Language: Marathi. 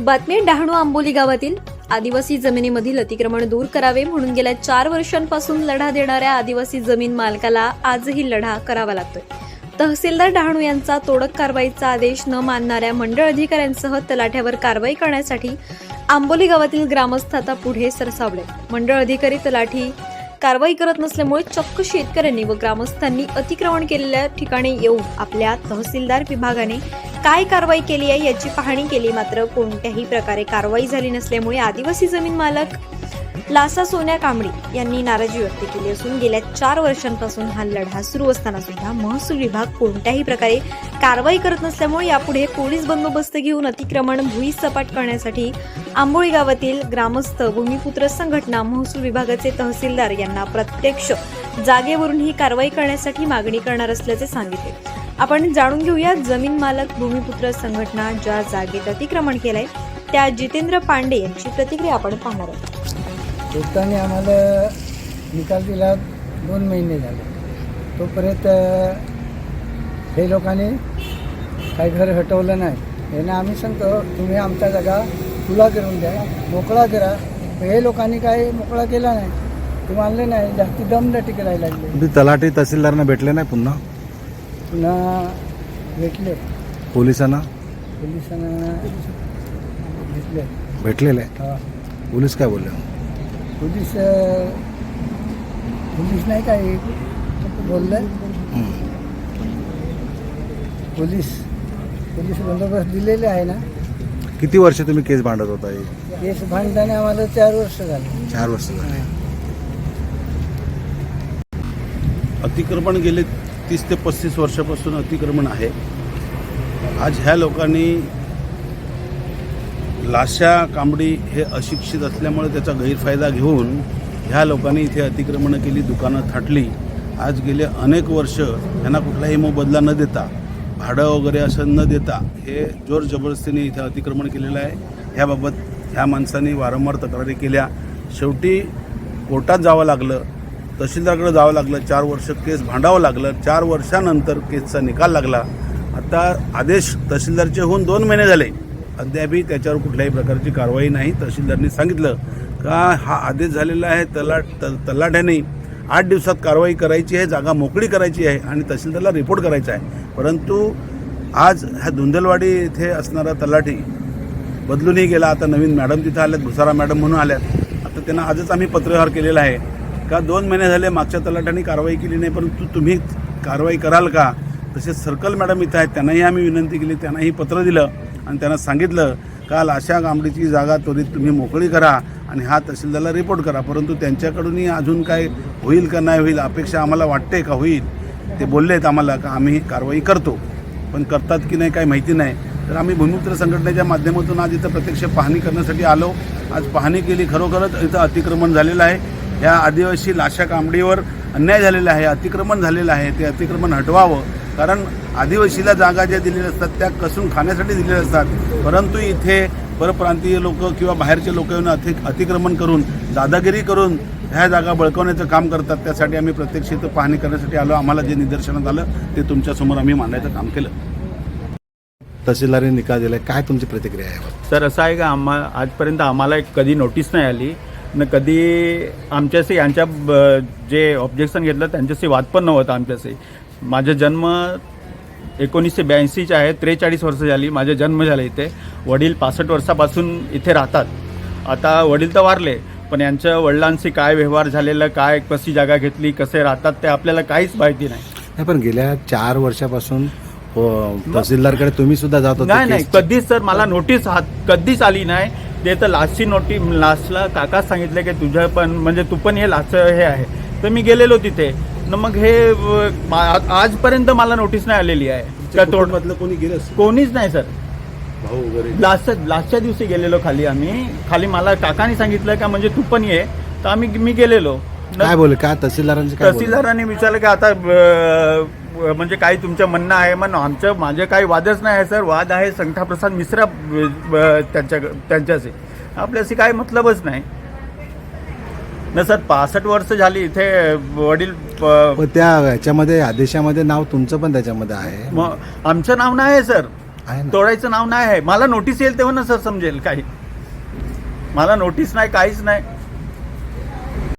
बातमी डहाणू आंबोली गावातील. आदिवासी जमिनीमधील अतिक्रमण दूर करावे म्हणून गेल्या चार वर्षांपासून लढा देणाऱ्या आदिवासी जमीन मालकाला आजही लढा करावा लागतोय. तहसीलदार डहाणू यांचा तोडक कारवाईचा आदेश न मानणाऱ्या मंडळ अधिकाऱ्यांसह तलाठ्यावर कारवाई करण्यासाठी आंबोली गावातील ग्रामस्थ आता पुढे सरसावले मंडळ अधिकारी तलाठी कारवाई करत नसल्यामुळे चक्क शेतकऱ्यांनी व ग्रामस्थांनी अतिक्रमण केलेल्या ठिकाणी येऊन आपल्या तहसीलदार विभागाने काय कारवाई केली आहे याची पाहणी केली मात्र कोणत्याही प्रकारे कारवाई झाली नसल्यामुळे आदिवासी जमीन मालक लासा सोन्या कांबडी यांनी नाराजी व्यक्त केली असून गेल्या चार वर्षांपासून हा लढा सुरू असताना सुद्धा महसूल विभाग कोणत्याही प्रकारे कारवाई करत नसल्यामुळे यापुढे पोलीस बंदोबस्त घेऊन अतिक्रमण भुई सपाट करण्यासाठी आंबोळी गावातील ग्रामस्थ भूमिपुत्र संघटना महसूल विभागाचे तहसीलदार यांना प्रत्यक्ष जागेवरून ही कारवाई करण्यासाठी मागणी करणार असल्याचे सांगितले. आपण जाणून घेऊया जमीन मालक भूमिपुत्र संघटना ज्या जागेत अतिक्रमण केलंय त्या जितेंद्र पांडे यांची प्रतिक्रिया आपण पाहणार आहोत. आम्हाला निकाल दिला दोन महिने झाले. तोपर्यंत हे लोकांनी काही घर हटवलं नाही. यांना आम्ही सांगतो तुम्ही आमच्या जागा खुला करून द्या मोकळा करा. हे लोकांनी काही मोकळा केला नाही. ते मानले नाही जास्ती दमदाटी करायला लागले. तलाठी तहसीलदारांना भेटले नाही पुन्हा? पुन्हा भेटले. पोलिसांना? पोलिसांना भेटले. भेटलेले? हा. पोलीस काय बोलले? पोलीस पोलीस नाही काही. बोललं. हं. पोलीस पोलीस बंदोबस्त दिलेले आहे ना. किती वर्ष तुम्ही केस भांडत होता हे? केस भांडताना आम्हाला चार वर्ष झाले. चार वर्ष झाले. अतिक्रमण गेले तीस ते पस्तीस वर्षापासून अतिक्रमण आहे. आज ह्या लोकांनी लाशा कांबडी हे अशिक्षित असल्यामुळे त्याचा गैरफायदा घेऊन ह्या लोकांनी इथे अतिक्रमणं केली दुकानं थाटली. आज गेले अनेक वर्ष यांना कुठलाही मोबदला न देता भाडं वगैरे असं न देता हे जोर जबरदस्तीने इथे अतिक्रमण केलेलं आहे. ह्याबाबत ह्या माणसांनी वारंवार तक्रारी केल्या. शेवटी कोर्टात जावं लागलं. तहसीलदारकडे जावं लागलं चार वर्ष केस भांडावं लागलं चार वर्षानंतर केसचा निकाल लागला. आता आदेश तहसीलदारचे होऊन दोन महिने झाले. अद्यापही त्याच्यावर कुठल्याही प्रकारची कारवाई नाही तहसीलदारनी सांगितलं. का हा आदेश झालेला आहे तलाट त तलाठ्याने आठ दिवसात कारवाई करायची आहे जागा मोकळी करायची आहे आणि तहसीलदारला रिपोर्ट करायचा आहे. परंतु आज ह्या धुंदलवाडी इथे असणारा तलाठी बदलूनही गेला. आता नवीन मॅडम तिथं आल्यात भुसारा मॅडम म्हणून आल्यात. आता त्यांना आजच आम्ही पत्रव्यवहार केलेला आहे. का दोन महिने झाले मागच्या तलाटाने कारवाई केली नाही परंतु तुम्ही कारवाई कराल का? तसेच सर्कल मॅडम इथं आहेत त्यांनाही आम्ही विनंती केली त्यांनाही पत्र दिलं आणि त्यांना सांगितलं काल अशा गांबडीची जागा त्वरित तुम्ही मोकळी करा आणि हा तहसीलदारला रिपोर्ट करा. परंतु त्यांच्याकडूनही अजून काय होईल का नाही होईल अपेक्षा आम्हाला वाटते का होईल ते बोलले आहेत आम्हाला का आम्ही कारवाई करतो. पण करतात की नाही काही माहिती नाही. तर आम्ही भूमिपुत्र संघटनेच्या माध्यमातून आज इथं प्रत्यक्ष पाहणी करण्यासाठी आलो. आज पाहणी केली खरोखरच इथं अतिक्रमण झालेलं आहे. या आदिवासी लाशा कांबडीवर अन्याय झालेला आहे अतिक्रमण झालेलं आहे ते अतिक्रमण हटवावं. कारण आदिवासीला जागा ज्या दिलेल्या असतात त्या कसून खाण्यासाठी दिलेल्या असतात. परंतु इथे परप्रांतीय लोक किंवा बाहेरचे लोक येऊन अति अतिक्रमण करून दादागिरी करून ह्या जागा बळकवण्याचं काम करतात त्यासाठी आम्ही प्रत्यक्ष इथं पाहणी करण्यासाठी आलो. आम्हाला जे निदर्शनात आलं ते तुमच्यासमोर आम्ही मांडायचं काम केलं. तहसीलदारांनी निकाल दिलाय. काय तुमची प्रतिक्रिया आहे? सर असं आहे का? आम्हा आजपर्यंत आम्हाला एक कधी नोटीस नाही आली. न कधी आमच्याशी यांच्या जे ऑब्जेक्शन घेतलं त्यांच्याशी वाद पण नव्हता आमच्याशी. माझा जन्म एकोणीसशे ब्याऐंशीचे आहे त्रेचाळीस वर्ष झाली माझा जन्म झाला इथे. वडील पासष्ट वर्षापासून इथे राहतात. आता वडील तर वारले पण यांच्या वडिलांशी काय व्यवहार झालेला काय कशी जागा घेतली कसे राहतात ते आपल्याला काहीच माहिती नाही. पण गेल्या चार वर्षापासून तहसीलदारकडे तुम्ही सुद्धा जात नाही नाही कधीच सर मला नोटीस हात कधीच आली नाही. ते तर लास्टची नोटीस लास्टला काकाच सांगितलं की तुझं पण म्हणजे तू पण हे लास्ट हे आहे. तर मी गेलेलो तिथे. न मग हे आजपर्यंत मला नोटीस नाही आलेली आहे. का तोड कुटुंबातलं कोणी गेलं कोणीच नाही सर. भाऊ वगैरे? लास्ट लास्टच्या दिवशी गेलेलो खाली आम्ही. खाली मला काकाने सांगितलं का म्हणजे तू पण ये. तर आम्ही मी गेलेलो. काय तहसीलदारांचे काय बोलले? तहसीलदारांनी विचारलं की आता म्हणजे काही तुमचं म्हणणं आहे मग आमचं माझे काही वादच नाही आहे सर. वाद आहे संगठाप्रसाद मिश्रा त्यांच्या त्यांच्याशी. आपल्याशी काही मतलबच नाही. न सर पासष्ट वर्ष झाली इथे वडील प- त्या ह्याच्यामध्ये आदेशामध्ये नाव तुमचं पण त्याच्यामध्ये आहे. मग आमचं नाव नाही आहे सर. आहे ना. तोडायचं नाव नाही आहे. मला नोटीस येईल तेव्हा ना सर समजेल काही. मला नोटीस नाही काहीच नाही.